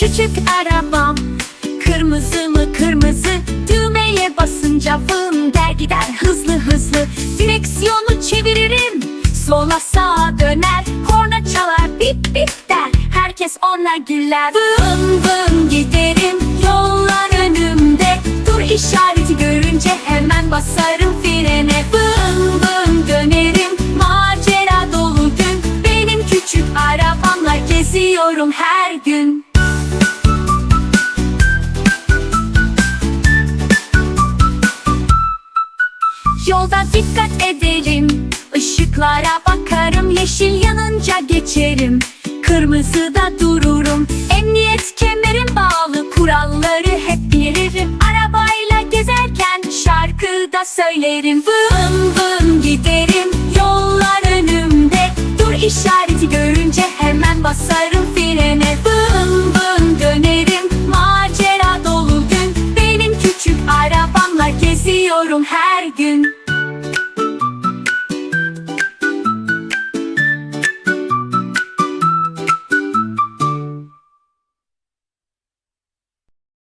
küçük arabam. Kırmızı mı kırmızı? Düğmeye basınca vın der gider hızlı hızlı. Direksiyonu çeviririm. Sola sağa döner Korna çalar bip bip der. Herkes ona güler. Vın vın giderim Yollar önümde. Dur işareti görünce hemen basarım frene. Vın vın dönerim Macera dolu gün. Benim küçük arabamla geziyorum her gün Yolda dikkat ederim Işıklara bakarım Yeşil yanınca geçerim. Kırmızıda dururum Emniyet kemerim bağlı. Kuralları hep bilirim Arabayla gezerken şarkı da söylerim. Vın vın giderim Yollar önümde. Dur işareti görünce hemen basarım frene. Vın vın dönerim Macera dolu gün. Benim küçük arabamla geziyorum her gün